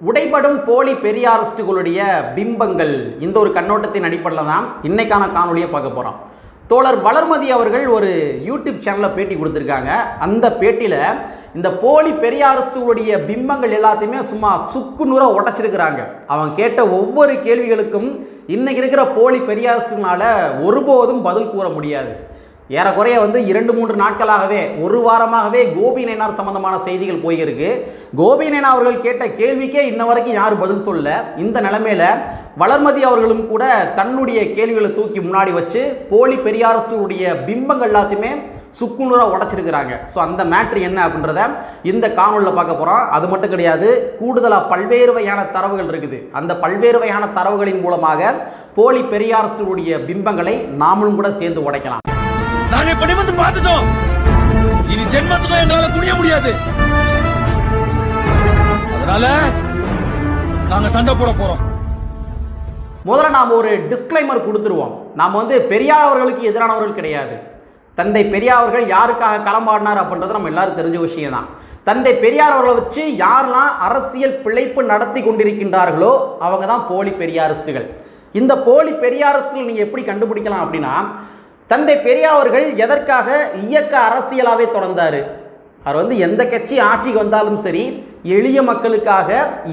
உடைபடும் போலி பெரியாரிஸ்டுகளுடைய பிம்பங்கள். இந்த ஒரு கண்ணோட்டத்தின் அடிப்படையில் தான் இன்னைக்கான காணொலியை பார்க்க போகிறோம் தோழர் வளர்மதி அவர்கள் ஒரு யூடியூப் சேனலில் பேட்டி கொடுத்துருக்காங்க. அந்த பேட்டியில் இந்த போலி பெரியாரிஸ்டுகளுடைய பிம்பங்கள் எல்லாத்தையுமே சும்மா சுக்கு நூறாக உடச்சிருக்கிறாங்க. அவன் கேட்ட ஒவ்வொரு கேள்விகளுக்கும் இன்னைக்கு இருக்கிற போலி பெரியாரிஸ்டுனால ஒருபோதும் பதில் கூற முடியாது. ஏறக்குறைய வந்து இரண்டு மூன்று நாட்களாகவே ஒரு வாரமாகவே கோபி நயனார் சம்பந்தமான செய்திகள் போயிருக்கு. கோபி நயனா அவர்கள் கேட்ட கேள்விக்கே இன்ன வரைக்கும் யாரும் பதில் சொல்ல இந்த நிலைமையில வளர்மதி அவர்களும் கூட தன்னுடைய கேள்விகளை தூக்கி முன்னாடி வச்சு போலி பெரியாரசுடைய பிம்பங்கள் எல்லாத்தையுமே சுக்குநூறாக உடைச்சிருக்கிறாங்க. ஸோ அந்த மேட்ரு என்ன அப்படின்றத இந்த காணொலியில் பார்க்க போகிறோம் அது மட்டும் கிடையாது கூடுதலாக பல்வேறு வகையான தரவுகள் இருக்குது. அந்த பல்வேறு வகையான தரவுகளின் மூலமாக போலி பெரியாரசுடைய பிம்பங்களை நாமளும் கூட சேர்ந்து உடைக்கலாம். நாங்க இப்ப வந்து பார்த்துட்டோம். இனி ஜென்மத்துக்கும் எங்களால குனிய முடியாது. அதனால நாங்க சண்டை போட போறோம். முதல்ல நாம் ஒரு டிஸ்க்ளைமர் கொடுத்துருவோம். நாம் வந்து பெரியார் அவர்களுக்கு எதிரானவர்கள் கிடையாது. தந்தை பெரியார் அவர்கள் யாருக்காக களமாடினார் அப்படின்றது நம்ம எல்லாரும் தெரிஞ்ச விஷயம் தான் தந்தை பெரியார் அவர்களை வச்சு யாரெல்லாம் அரசியல் பிழைப்பு நடத்தி கொண்டிருக்கின்றார்களோ அவங்க தான் போலி பெரியாரிஸ்டுகள். இந்த போலி பெரியாரிஸ்டுகள் நீங்கள் எப்படி கண்டுபிடிக்கலாம் அப்படின்னா தந்தை பெரியாவர்கள் எதற்காக இயக்க அரசியலாகவே தொடர்ந்தார்? அவர் வந்து எந்த கட்சி ஆட்சிக்கு வந்தாலும் சரி எளிய மக்களுக்காக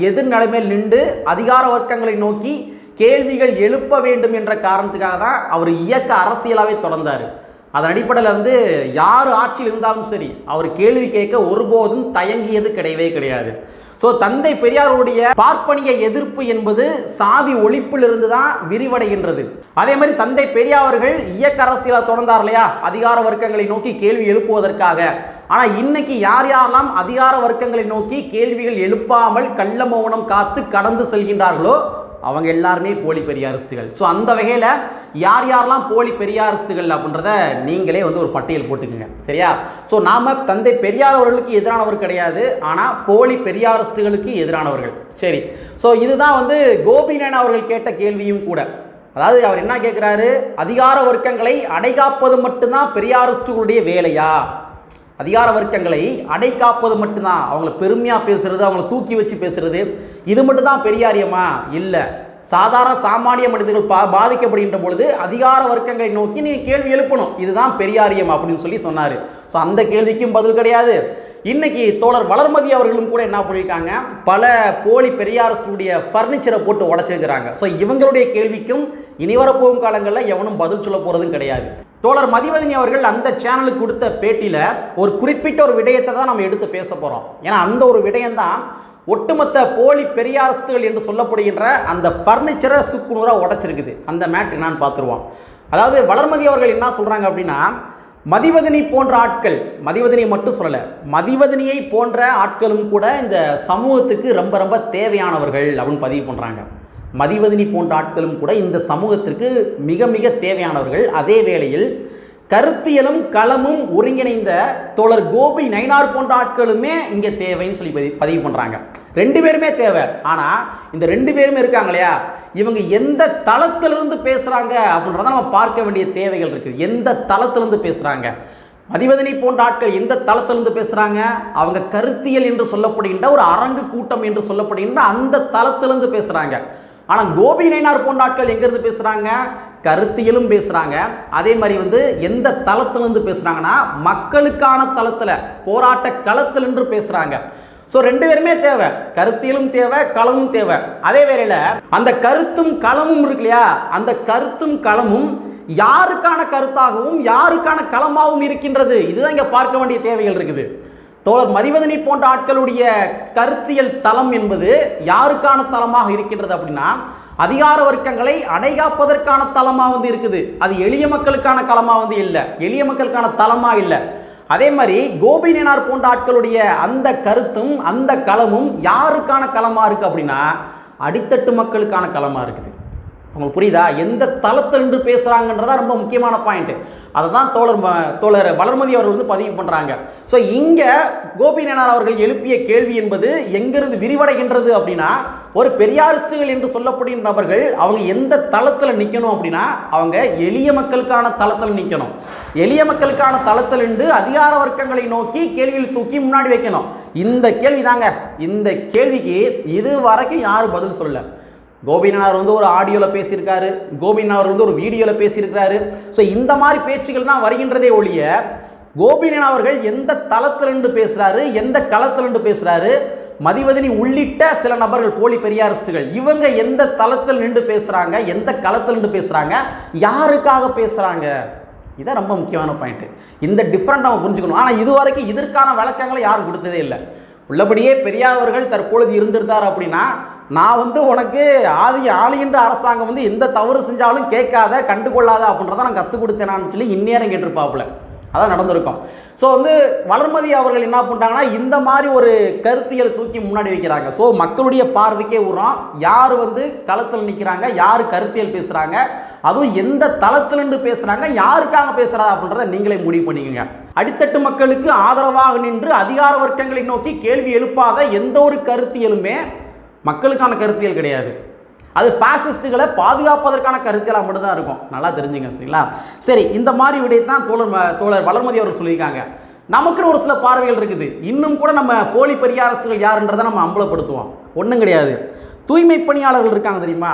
எதிர் நிலைமையில் நின்று அதிகார வர்க்கங்களை நோக்கி கேள்விகள் எழுப்ப வேண்டும் என்ற காரணத்துக்காக தான் அவர் இயக்க அரசியலாகவே தொடர்ந்தார். அதன் அடிப்படையில் வந்து யார் ஆட்சியில் இருந்தாலும் சரி அவர் கேள்வி கேட்க ஒருபோதும் தயங்கியது கிடையவே கிடையாது. ஸோ தந்தை பெரியாருடைய பார்ப்பனிய எதிர்ப்பு என்பது சாதி ஒழிப்பிலிருந்து தான் விரிவடைகின்றது. அதே மாதிரி தந்தை பெரியார் அவர்கள் இயக்க அரசியலை தொடர்ந்தார் இல்லையா? அதிகார வர்க்கங்களை நோக்கி கேள்வி எழுப்புவதற்காக. ஆனால் இன்னைக்கு யார் யாரெல்லாம் அதிகார வர்க்கங்களை நோக்கி கேள்விகள் எழுப்பாமல் கள்ள மௌனம் காத்து கடந்து செல்கின்றார்களோ அவங்க எல்லாருமே போலி பெரியாரிஸ்டுகள். ஸோ அந்த வகையில் யார் யாரெல்லாம் போலி பெரியாரிஸ்டுகள் அப்படின்றத நீங்களே வந்து ஒரு பட்டியல் போட்டுக்கோங்க. சரியா? ஸோ நாம் தந்தை பெரியார் அவர்களுக்கு எதிரானவர் கிடையாது. ஆனால் போலி பெரியார் பெரியாரிஸ்டுகளுக்கு எதிரானவர்கள். சரி. ஸோ இதுதான் வந்து கோபிநாயன் அவர்கள் கேட்ட கேள்வியும் கூட. அதாவது அவர் என்ன கேட்குறாரு அதிகார வர்க்கங்களை அடைகாப்பது மட்டும்தான் பெரியாரிஸ்டுகளுடைய வேலையா? அதிகார வர்க்கங்களை அடை காப்பது மட்டும்தான். அவங்கள பெருமையாக பேசுறது அவங்கள தூக்கி வச்சு பேசுறது இது மட்டும்தான் பெரியாரியமா இல்லை. சாதாரண சாமானிய மனிதர்கள் பா பாதிக்கப்படுகின்ற பொழுது அதிகார வர்க்கங்களை நோக்கி நீ கேள்வி எழுப்பணும். இதுதான் பெரியாரியம் அப்படின்னு சொல்லி சொன்னார். ஸோ அந்த கேள்விக்கும் பதில் கிடையாது. இன்னைக்கு தோழர் வளர்மதி அவர்களும் கூட என்ன பண்ணியிருக்காங்க பல போலி பெரியாரசுடைய ஃபர்னிச்சரை போட்டு உடச்சிருக்கிறாங்க. ஸோ இவங்களுடைய கேள்விக்கும் இனி வரப்போகும் காலங்களில் எவனும் பதில் சொல்ல போகிறதும் கிடையாது. தோழர் மதிவதனி அவர்கள் அந்த சேனலுக்கு கொடுத்த பேட்டியில் ஒரு குறிப்பிட்ட ஒரு விடயத்தை தான் நம்ம எடுத்து பேச போகிறோம் ஏன்னா அந்த ஒரு விடயம் தான் ஒட்டுமொத்த போலி பெரியாரஸ்துகள் என்று சொல்லப்படுகின்ற அந்த ஃபர்னிச்சரை சுக்குநூறாக உடச்சிருக்குது. அந்த மேட் என்னான்னு பார்த்துருவோம். அதாவது வளர்மதி அவர்கள் என்ன சொல்கிறாங்க அப்படின்னா மதிவதனி போன்ற ஆட்கள் மதிவதனியை மட்டும் சொல்லலை மதிவதனியை போன்ற ஆட்களும் கூட இந்த சமூகத்துக்கு ரொம்ப ரொம்ப தேவையானவர்கள் அப்படின்னு பதிவு பண்ணுறாங்க மதிவதனி போன்ற ஆட்களும் கூட இந்த சமூகத்திற்கு மிக மிக தேவையானவர்கள். அதே வேளையில் கருத்தியலும் களமும் ஒருங்கிணைந்த தோழர் கோபி நயனார் போன்ற ஆட்களுமே இங்கே தேவைன்னு சொல்லி பதிவு பதிவு பண்ணுறாங்க ரெண்டு பேருமே தேவை. ஆனால் இந்த ரெண்டு பேருமே இருக்காங்க இல்லையா? இவங்க எந்த தளத்திலிருந்து பேசுகிறாங்க அப்படின்றத நம்ம பார்க்க வேண்டிய தேவைகள் இருக்குது எந்த தளத்திலிருந்து பேசுகிறாங்க மதிவதனி போன்ற ஆட்கள் எந்த தளத்திலிருந்து பேசுகிறாங்க அவங்க கருத்தியல் என்று சொல்லப்படுகின்ற ஒரு அரங்கு கூட்டம் என்று சொல்லப்படுகின்ற அந்த தளத்திலிருந்து பேசுகிறாங்க ஆனால் கோபி நயினார் போன்ற எங்கேருந்து பேசுகிறாங்க கருத்தியலும் பேசுகிறாங்க அதே மாதிரி வந்து எந்த தளத்திலிருந்து பேசுகிறாங்கன்னா மக்களுக்கான தளத்தில் போராட்ட களத்தில் பேசுகிறாங்க ஸோ ரெண்டு பேருமே தேவை. கருத்தியலும் தேவை களமும் தேவை. அதே வேளையில் அந்த கருத்தும் களமும் இருக்கு இல்லையா அந்த கருத்தும் களமும் யாருக்கான கருத்தாகவும் யாருக்கான களமாகவும் இருக்கின்றது. இதுதான் இங்கே பார்க்க வேண்டிய தேவைகள் இருக்குது. தோழர் மதிவதனி போன்ற ஆட்களுடைய கருத்தியல் தளம் என்பது யாருக்கான தளமாக இருக்கின்றது அப்படின்னா அதிகார வர்க்கங்களை அடைகாப்பதற்கான தளமாக வந்து இருக்குது. அது எளிய மக்களுக்கான களமாக வந்து இல்லை. எளிய மக்களுக்கான தளமாக இல்லை. அதே மாதிரி கோபிநாயனார் போன்ற ஆட்களுடைய அந்த கருத்தும் அந்த களமும் யாருக்கான களமாக இருக்குது அப்படின்னா அடித்தட்டு மக்களுக்கான களமாக இருக்குது. உங்களுக்கு புரியுதா? எந்த தளத்தில் நின்று பேசுகிறாங்கன்றதா ரொம்ப முக்கியமான பாயிண்ட்டு அதை தான் தோழர் தோழர் வளர்மதி அவர்கள் வந்து பதிவு பண்ணுறாங்க ஸோ இங்கே கோபிநேனார் அவர்கள் எழுப்பிய கேள்வி என்பது எங்கிருந்து விரிவடைகின்றது அப்படின்னா ஒரு பெரியாரிஸ்டுகள் என்று சொல்லப்படுகின்ற நபர்கள் அவங்க எந்த தளத்தில் நிற்கணும் அப்படின்னா அவங்க எளிய மக்களுக்கான தளத்தில் நிற்கணும் எளிய மக்களுக்கான தளத்தில் நின்று அதிகார வர்க்கங்களை நோக்கி கேள்வியில் தூக்கி முன்னாடி வைக்கணும். இந்த கேள்வி தாங்க இந்த கேள்விக்கு இது வரைக்கும் யாரும் பதில் சொல்ல கோபிநாதர் வந்து ஒரு ஆடியோவில் பேசியிருக்காரு கோபிநாதர் வந்து ஒரு வீடியோவில் பேசியிருக்காரு ஸோ இந்த மாதிரி பேச்சுகள் தான் வருகின்றதே ஒழிய கோபிநாத் அவர்கள் எந்த தளத்திலிருந்து பேசுகிறாரு எந்த களத்திலிருந்து பேசுகிறாரு மதிவதனி உள்ளிட்ட சில நபர்கள் போலி பெரியாரிஸ்டுகள் இவங்க எந்த தளத்தில் நின்று பேசுகிறாங்க எந்த களத்தில் நின்று பேசுகிறாங்க யாருக்காக பேசுகிறாங்க இதான் ரொம்ப முக்கியமான பாயிண்ட் இந்த டிஃப்ரெண்ட் நம்ம புரிஞ்சுக்கணும். ஆனால் இது வரைக்கும் இதற்கான விளக்கங்களை யாரும் கொடுத்ததே இல்லை. உள்ளபடியே பெரியார் அவர்கள் தற்பொழுது இருந்திருந்தார் அப்படின்னா நான் வந்து உனக்கு ஆதி ஆளுகின்ற அரசாங்கம் வந்து எந்த தவறு செஞ்சாலும் கேட்காத கண்டுகொள்ளாத அப்படின்றத நான் கற்றுக் கொடுத்தேனான்னு சொல்லி இந்நேரம் கேட்டிருப்பாப்புல. அதான் நடந்திருக்கும். ஸோ வந்து வளர்மதி அவர்கள் என்ன பண்ணுறாங்கன்னா இந்த மாதிரி ஒரு கருத்தியல் தூக்கி முன்னாடி வைக்கிறாங்க. ஸோ மக்களுடைய பார்வைக்கே உரம் யார் வந்து களத்தில் நிற்கிறாங்க யார் கருத்தியல் பேசுகிறாங்க அதுவும் எந்த தளத்திலிருந்து பேசுகிறாங்க யாருக்காக பேசுகிறா அப்படின்றத நீங்களே முடிவு பண்ணிக்கோங்க. அடித்தட்டு மக்களுக்கு ஆதரவாக நின்று அதிகார வர்க்கங்களை நோக்கி கேள்வி எழுப்பாத எந்த ஒரு கருத்தியலுமே மக்களுக்கான கருத்தியல் கிடையாது. அது ஃபேசிஸ்ட்டுகளை பாதுகாப்பதற்கான கருத்தியலாக மட்டும்தான் இருக்கும். நல்லா தெரிஞ்சுங்க சரிங்களா? சரி இந்த மாதிரி விடயத்தான் தோழர் தோழர் வளர்மதி அவர்கள் சொல்லியிருக்காங்க. நமக்குன்னு ஒரு சில பார்வைகள் இருக்குது. இன்னும் கூட நம்ம போலி பெரியாரசுகள் யாருன்றதை நம்ம அம்பலப்படுத்துவோம். ஒன்றும் கிடையாது. தூய்மை பணியாளர்கள் இருக்காங்க தெரியுமா?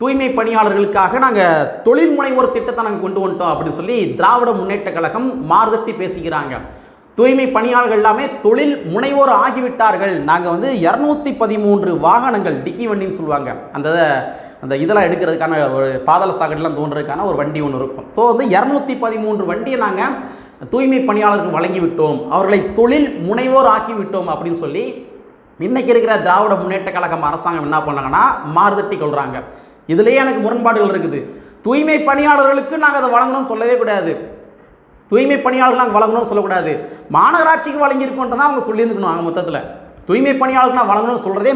தூய்மை பணியாளர்களுக்காக நாங்கள் தொழில் முனைவோர் திட்டத்தை நாங்கள் கொண்டு வந்துட்டோம் அப்படின்னு சொல்லி திராவிட முன்னேற்ற கழகம் மாறுதட்டி பேசிக்கிறாங்க. தூய்மை பணியாளர்கள் எல்லாமே தொழில் முனைவோர் ஆகிவிட்டார்கள். நாங்கள் வந்து இரநூத்தி பதிமூன்று வாகனங்கள் டிக்கி வண்டின்னு சொல்லுவாங்க. அந்த அந்த இதெல்லாம் எடுக்கிறதுக்கான ஒரு பாதாள சாக்கடைலாம் தோன்றதுக்கான ஒரு வண்டி ஒன்று இருக்கும். ஸோ வந்து இரநூத்தி பதிமூன்று வண்டியை நாங்கள் தூய்மை பணியாளருக்கு வழங்கி விட்டோம் அவர்களை தொழில் முனைவோர் ஆக்கி விட்டோம் அப்படின்னு சொல்லி இன்றைக்கி இருக்கிற திராவிட முன்னேற்ற கழகம் அரசாங்கம் என்ன பண்ணாங்கன்னா மாறுதட்டி கொள்கிறாங்க இதுலேயே எனக்கு முரண்பாடுகள் இருக்குது. தூய்மை பணியாளர்களுக்கு நாங்கள் அதை வழங்கணும்னு சொல்லவே கூடாது. தூய்மை பணியாளர்கள் நாங்கள் வழங்கணும்னு சொல்லக்கூடாது. மாநகராட்சிக்கு வழங்கியிருக்கோன்ட்டு தான் அவங்க சொல்லியிருந்துக்கணும் அவங்க மொத்தத்தில். தூய்மை பணியாளர்கள் நாங்கள் வழங்கணும்னு சொல்கிறதே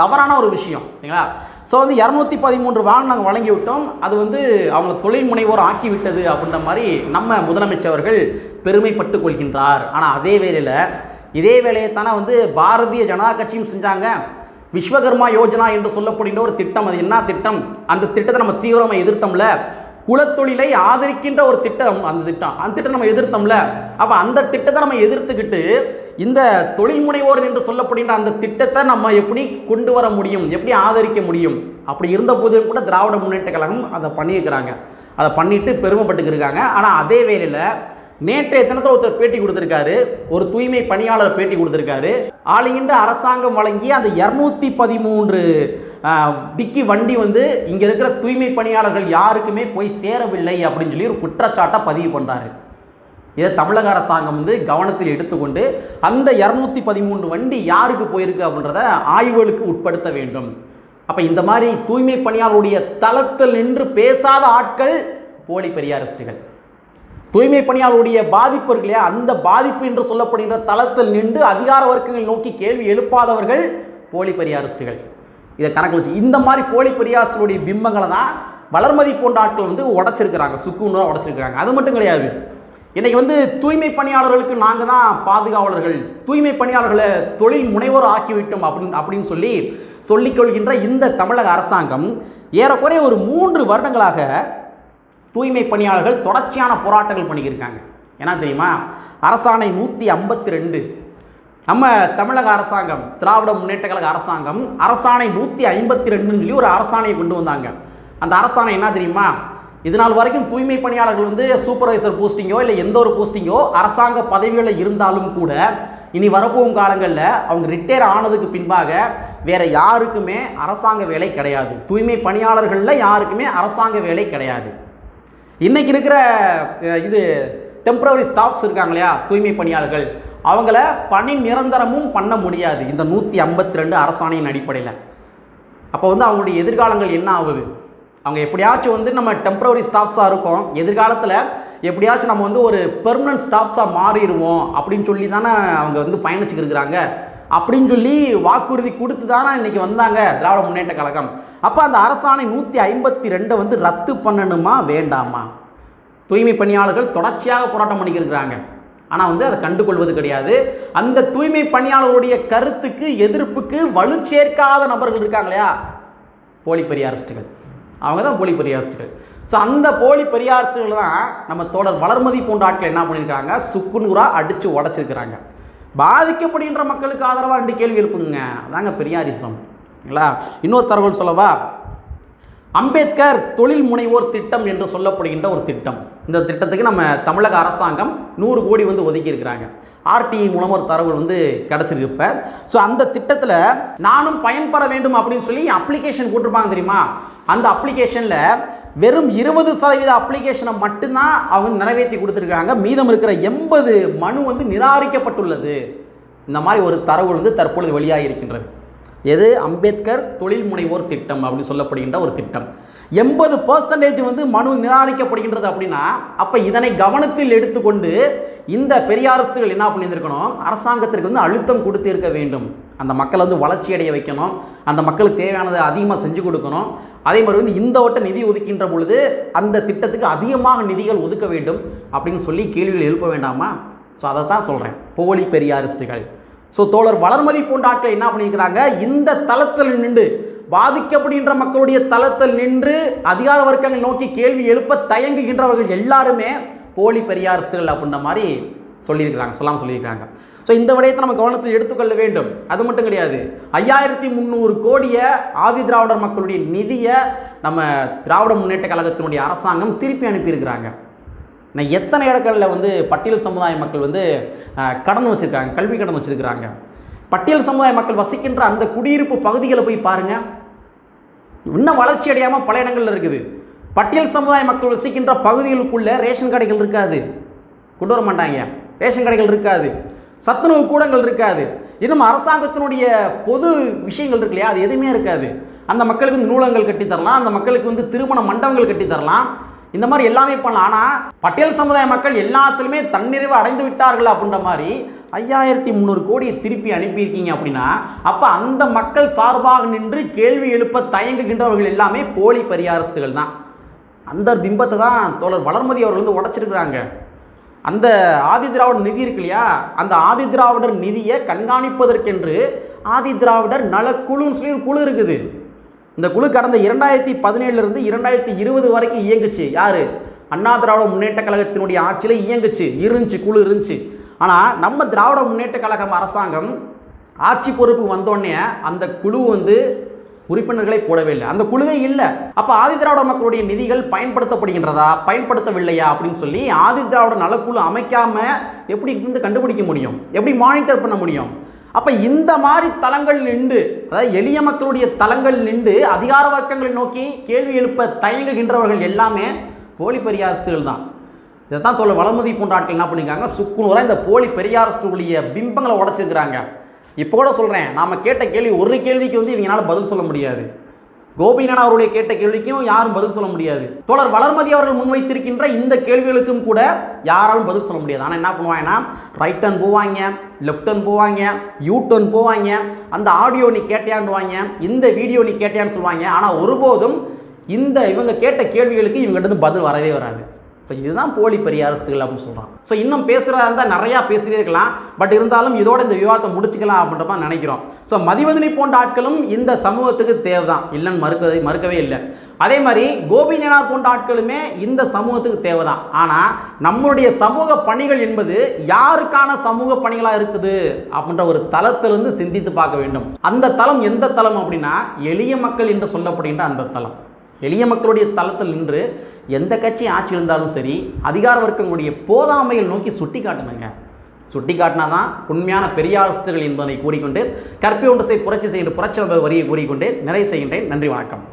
தவறான ஒரு விஷயம். சரிங்களா? ஸோ வந்து இரநூத்தி பதிமூன்று வாகனம் நாங்கள் வழங்கி விட்டோம் அது வந்து அவங்களை தொழில் முனைவோர் ஆக்கி விட்டது அப்படின்ற மாதிரி நம்ம முதலமைச்சர்கள் பெருமைப்பட்டு கொள்கின்றார். ஆனால் அதே வேளையில் இதே வேலையை தானே வந்து பாரதிய ஜனதா கட்சியும் செஞ்சாங்க. விஸ்வகர்மா யோஜனா என்று சொல்லப்படுகின்ற ஒரு திட்டம். அது என்ன திட்டம்? அந்த திட்டத்தை நம்ம தீவிரமாக எதிர்த்தோம்ல. குலத்தொழிலை ஆதரிக்கின்ற ஒரு திட்டம் அந்த திட்டம் அந்த திட்டம் நம்ம எதிர்த்தோம்ல அப்போ அந்த திட்டத்தை நம்ம எதிர்த்துக்கிட்டு இந்த தொழில் முனைவோர் என்று சொல்லப்படுகின்ற அந்த திட்டத்தை நம்ம எப்படி கொண்டு வர முடியும் எப்படி ஆதரிக்க முடியும்? அப்படி இருந்த போதிலும் கூட திராவிட முன்னேற்ற கழகம் அதை பண்ணியிருக்கிறாங்க. அதை பண்ணிட்டு பெருமைப்பட்டுக்கிருக்காங்க ஆனால் அதே வேளையில் நேற்றைய தினத்தில் ஒருத்தர் பேட்டி கொடுத்துருக்காரு. ஒரு தூய்மை பணியாளர் பேட்டி கொடுத்துருக்காரு. ஆளுகின்ற அரசாங்கம் வழங்கிய அந்த இரநூத்தி பதிமூன்று டிக்கி வண்டி வந்து இங்கே இருக்கிற தூய்மை பணியாளர்கள் யாருக்குமே போய் சேரவில்லை அப்படின்னு சொல்லி ஒரு குற்றச்சாட்டை பதிவு பண்ணுறாரு இதை தமிழக அரசாங்கம் வந்து கவனத்தில் எடுத்துக்கொண்டு அந்த இரநூத்தி பதிமூன்று வண்டி யாருக்கு போயிருக்கு அப்படின்றத ஆய்வுகளுக்கு உட்படுத்த வேண்டும். அப்போ இந்த மாதிரி தூய்மை பணியாளருடைய தளத்தில் நின்று பேசாத ஆட்கள் போலி பெரியாரிஸ்டுகள். தூய்மை பணியாளருடைய பாதிப்பு இருக்கு இல்லையா? அந்த பாதிப்பு என்று சொல்லப்படுகின்ற தளத்தில் நின்று அதிகார வர்க்கங்கள் நோக்கி கேள்வி எழுப்பாதவர்கள் போலி பெரியாரிஸ்டுகள். இதை கணக்கில் வச்சு இந்த மாதிரி போலி பெரியாரிஸ்டுடைய பிம்பங்களை தான் வளர்மதி போன்ற ஆட்கள் வந்து உடச்சிருக்கிறாங்க. சுக்குன்னு உடச்சிருக்கிறாங்க. அது மட்டும் கிடையாது. இன்றைக்கி வந்து தூய்மை பணியாளர்களுக்கு நாங்கள் தான் பாதுகாவலர்கள். தூய்மை பணியாளர்களை தொழில் முனைவோர் ஆக்கிவிட்டோம் அப்படின்னு அப்படின்னு சொல்லி சொல்லிக்கொள்கின்ற இந்த தமிழக அரசாங்கம் ஏறக்குறைய ஒரு மூன்று வருடங்களாக தூய்மை பணியாளர்கள் தொடர்ச்சியான போராட்டங்கள் பண்ணிக்கிருக்காங்க. ஏன்னா தெரியுமா? அரசாணை நூற்றி ஐம்பத்தி ரெண்டு. நம்ம தமிழக அரசாங்கம் திராவிட முன்னேற்ற கழக அரசாங்கம் அரசாணை நூற்றி ஐம்பத்தி ரெண்டுன்னு சொல்லி ஒரு அரசாணையை கொண்டு வந்தாங்க. அந்த அரசாணை என்ன தெரியுமா? இது நாள் வரைக்கும் தூய்மை பணியாளர்கள் வந்து சூப்பர்வைசர் போஸ்டிங்கோ இல்லை எந்த ஒரு போஸ்டிங்கோ அரசாங்க பதவிகளில் இருந்தாலும் கூட இனி வரப்போகும் காலங்களில் அவங்க ரிட்டையர் ஆனதுக்கு பின்பாக வேறு யாருக்குமே அரசாங்க வேலை கிடையாது. தூய்மை பணியாளர்களில் யாருக்குமே அரசாங்க வேலை கிடையாது. இன்றைக்கி இருக்கிற இது டெம்பரவரி ஸ்டாஃப்ஸ் இருக்காங்க இல்லையா தூய்மை பணியாளர்கள் அவங்கள பணி நிரந்தரமும் பண்ண முடியாது இந்த நூற்றி ஐம்பத்தி ரெண்டு அரசாணையின் அடிப்படையில். அப்போ வந்து அவங்களுடைய எதிர்காலங்கள் என்ன ஆகுது? அவங்க எப்படியாச்சும் வந்து நம்ம டெம்பரவரி ஸ்டாஃப்ஸாக இருக்கோம் எதிர்காலத்தில் எப்படியாச்சும் நம்ம வந்து ஒரு பெர்மனன்ட் ஸ்டாஃப்ஸாக மாறிடுவோம் அப்படின்னு சொல்லி தானே அவங்க வந்து பயணிச்சுக்கிருக்கிறாங்க அப்படின்னு சொல்லி வாக்குறுதி கொடுத்து தானே இன்னைக்கு வந்தாங்க திராவிட முன்னேற்ற கழகம். அப்போ அந்த அரசாணை நூற்றி ஐம்பத்தி ரெண்டை வந்து ரத்து பண்ணணுமா வேண்டாமா? தூய்மை பணியாளர்கள் தொடர்ச்சியாக போராட்டம் பண்ணிக்கிருக்கிறாங்க. ஆனால் வந்து அதை கண்டுகொள்வது கிடையாது. அந்த தூய்மை பணியாளர்களுடைய கருத்துக்கு எதிர்ப்புக்கு வலு சேர்க்காத நபர்கள் இருக்காங்க இல்லையா? போலி பெரியாரிஸ்டுகள். அவங்க தான் போலி பெரியாரிஸ்டுகள். ஸோ அந்த போலி பெரியாரிஸ்டுகள் தான் நம்ம தோழர் வளர்மதி போன்ற ஆட்கள் என்ன பண்ணியிருக்காங்க சுக்குநூறாக அடித்து உடச்சிருக்கிறாங்க. பாதிக்கப்படுகின்ற மக்களுக்கு ஆதரவாக ரெண்டு கேள்வி எழுப்புங்க. அதாங்க பெரியாரிசம். இல்லைங்களா? இன்னொரு தகவல் சொல்லவா? அம்பேத்கர் தொழில் முனைவோர் திட்டம் என்று சொல்லப்படுகின்ற ஒரு திட்டம். இந்த திட்டத்துக்கு நம்ம தமிழக அரசாங்கம் நூறு கோடி வந்து ஒதுக்கியிருக்கிறாங்க ஆர்டிஐ மூலமாக ஒரு தரவு வந்து கிடச்சிருக்கு இப்போ. ஸோ அந்த திட்டத்தில் நானும் பயன்பெற வேண்டும் அப்படின்னு சொல்லி அப்ளிகேஷன் போட்டிருப்பாங்க தெரியுமா? அந்த அப்ளிகேஷனில் வெறும் இருபது சதவீத அப்ளிகேஷனை மட்டும்தான் அவங்க நிறைவேற்றி கொடுத்துருக்காங்க. மீதம் இருக்கிற எண்பது மனு வந்து நிராகரிக்கப்பட்டுள்ளது. இந்த மாதிரி ஒரு தரவு வந்து தற்பொழுது வெளியாகி இருக்கின்றது. எது? அம்பேத்கர் தொழில் முனைவோர் திட்டம் அப்படின்னு சொல்லப்படுகின்ற ஒரு திட்டம். எண்பது பர்சன்டேஜ் வந்து மனு நிராகரிக்கப்படுகின்றது அப்படின்னா அப்போ இதனை கவனத்தில் எடுத்துக்கொண்டு இந்த பெரியாரசுகள் என்ன பண்ணியிருக்கணும் அரசாங்கத்திற்கு வந்து அழுத்தம் கொடுத்து இருக்க வேண்டும். அந்த மக்களை வந்து வளர்ச்சி அடைய வைக்கணும். அந்த மக்களுக்கு தேவையானதை அதிகமாக செஞ்சு கொடுக்கணும். அதே மாதிரி வந்து இந்த வட்ட நிதி ஒதுக்கின்ற பொழுது அந்த திட்டத்துக்கு அதிகமாக நிதிகள் ஒதுக்க வேண்டும் அப்படின்னு சொல்லி கேள்விகள் எழுப்ப வேண்டாமா? ஸோ அதை தான் சொல்கிறேன் போலி பெரியாரிஸ்டுகள். ஸோ தோழர் வளர்மதி போன்ற என்ன பண்ணியிருக்கிறாங்க? இந்த தளத்தில் நின்று பாதிக்கப்படுகின்ற மக்களுடைய தளத்தில் நின்று அதிகார வர்க்கங்கள் நோக்கி கேள்வி எழுப்ப தயங்குகின்றவர்கள் எல்லாருமே போலி பெரியாரிஸ்டுகள் அப்படின்ற மாதிரி சொல்லியிருக்கிறாங்க சொல்லாமல் சொல்லியிருக்கிறாங்க. ஸோ இந்த விடயத்தை நம்ம கவனத்தில் எடுத்துக்கொள்ள வேண்டும். அது மட்டும் கிடையாது. ஐயாயிரத்தி முந்நூறு கோடியை ஆதி திராவிடர் மக்களுடைய நிதியை நம்ம திராவிட முன்னேற்ற கழகத்தினுடைய அரசாங்கம் திருப்பி அனுப்பியிருக்கிறாங்க. நான் எத்தனை இடங்களில் வந்து பட்டியல் சமுதாய மக்கள் வந்து கடன் வச்சுருக்காங்க கல்வி கடன் வச்சுருக்கிறாங்க. பட்டியல் சமுதாய மக்கள் வசிக்கின்ற அந்த குடியிருப்பு பகுதிகளை போய் பாருங்கள் இன்னும் வளர்ச்சி அடையாமல் பல இடங்கள்ல இருக்குது. பட்டியல் சமுதாய மக்கள் வசிக்கின்ற பகுதிகளுக்குள்ளே ரேஷன் கடைகள் இருக்காது. கொண்டு வர மாட்டாங்க. ரேஷன் கடைகள் இருக்காது. சத்துணவு கூடங்கள் இருக்காது. இன்னும் அரசாங்கத்தினுடைய பொது விஷயங்கள் இருக்கு இல்லையா? அது எதுவுமே இருக்காது. அந்த மக்களுக்கு வந்து நூலகங்கள் கட்டி தரலாம் அந்த மக்களுக்கு வந்து திருமண மண்டபங்கள் கட்டித்தரலாம். இந்த மாதிரி எல்லாமே பண்ணலாம். ஆனால் பட்டியல் சமுதாய மக்கள் எல்லாத்துலேயுமே தன்னிறைவு அடைந்து விட்டார்கள் அப்படின்ற மாதிரி ஐயாயிரத்தி முந்நூறு கோடியை திருப்பி அனுப்பியிருக்கீங்க அப்படின்னா அப்போ அந்த மக்கள் சார்பாக நின்று கேள்வி எழுப்ப தயங்குகின்றவர்கள் எல்லாமே போலி பரியாரஸ்துகள் தான். அந்த பிம்பத்தை தான் தோழர் வளர்மதி அவர்கள் வந்து உடைச்சிருக்கிறாங்க. அந்த ஆதி திராவிடர் நிதி இருக்கு இல்லையா? அந்த ஆதி திராவிடர் நிதியை கண்காணிப்பதற்கென்று ஆதி திராவிடர் நலக்குழுன்னு சொல்லி ஒரு குழு இருக்குது. இந்த குழு கடந்த இரண்டாயிரத்தி பதினேழுலேருந்து இரண்டாயிரத்தி இருபது வரைக்கும் இயங்குச்சு. யார்? அண்ணா திராவிட முன்னேற்ற கழகத்தினுடைய ஆட்சியில் இயங்குச்சு. இருந்துச்சு குழு இருந்துச்சு. ஆனால் நம்ம திராவிட முன்னேற்ற கழகம் அரசாங்கம் ஆட்சி பொறுப்பு வந்தோடனே அந்த குழு வந்து உறுப்பினர்களை போடவே இல்லை. அந்த குழுவே இல்லை. அப்போ ஆதி திராவிட மக்களுடைய நிதிகள் பயன்படுத்தப்படுகின்றதா? பயன்படுத்தவில்லையா? அப்படின்னு சொல்லி ஆதி திராவிட நலக்குழு அமைக்காமல் எப்படி இருந்து கண்டுபிடிக்க முடியும்? எப்படி மானிட்டர் பண்ண முடியும்? அப்போ இந்த மாதிரி தளங்கள் நின்று அதாவது எளிய மக்களுடைய தளங்கள் நின்று அதிகார வர்க்கங்களை நோக்கி கேள்வி எழுப்ப தயங்குகின்றவர்கள் எல்லாமே போலி பெரியாரிஸ்டுகள் தான். இதை தான் தோழர் வளமதி போன்ற ஆட்கள் என்ன பண்ணியிருக்காங்க சுக்குநூறாக இந்த போலி பெரியாரிஸ்டுடைய பிம்பங்களை உடைச்சிருக்கிறாங்க. இப்போ கூட சொல்கிறேன் நாம் கேட்ட கேள்வி ஒரு கேள்விக்கு வந்து இவங்களால பதில் சொல்ல முடியாது. கோபிநாத் அவருடைய கேட்ட கேள்விக்கும் யாரும் பதில் சொல்ல முடியாது. தோழர் வளர்மதி அவர்கள் முன்வைத்திருக்கின்ற இந்த கேள்விகளுக்கும் கூட யாராலும் பதில் சொல்ல முடியாது. ஆனால் என்ன பண்ணுவாங்கன்னா ரைட் டர்ன் போவாங்க லெஃப்ட் டர்ன் போவாங்க யூ டர்ன் போவாங்க அந்த ஆடியோ நீ கேட்டியான்னுவாங்க இந்த வீடியோ நீ கேட்டியான்னு சொல்லுவாங்க. ஆனால் ஒருபோதும் இந்த இவங்க கேட்ட கேள்விகளுக்கு இவங்ககிட்ட இருந்து பதில் வரவே வராது. ஸோ இதுதான் போலி பெரிய அரசுகள் அப்படின்னு சொல்கிறான் ஸோ இன்னும் பேசுகிறதா இருந்தால் நிறையா பேசிட்டே இருக்கலாம். பட் இருந்தாலும் இதோட இந்த விவாதத்தை முடிச்சுக்கலாம் அப்படின்ற மாதிரி நினைக்கிறோம். ஸோ மதிவதனி போன்ற ஆட்களும் இந்த சமூகத்துக்கு தேவை தான் இல்லைன்னு மறுக்கவே மறுக்கவே இல்லை. அதே மாதிரி கோபிநாத் போன்ற ஆட்களுமே இந்த சமூகத்துக்கு தேவை தான் ஆனால் நம்மளுடைய சமூக பணிகள் என்பது யாருக்கான சமூக பணிகளாக இருக்குது அப்படின்ற ஒரு தளத்திலிருந்து சிந்தித்து பார்க்க வேண்டும். அந்த தளம் எந்த தளம் அப்படின்னா எளிய மக்கள் என்று சொல்லப்படுகின்ற அந்த தளம். எளிய மக்களுடைய தளத்தில் நின்று எந்த கட்சி ஆட்சி இருந்தாலும் சரி அதிகார வர்க்கங்களுடைய போதாமைகள் நோக்கி சுட்டி காட்டணுங்க சுட்டி காட்டினா தான் உண்மையான பெரியாரசுகள் என்பதை கூறிக்கொண்டு கற்பி ஒன்று செய் புரட்சி செய்கின்ற புரட்சி வரியை கூறிக்கொண்டு நிறைவு செய்கின்றேன். நன்றி வணக்கம்.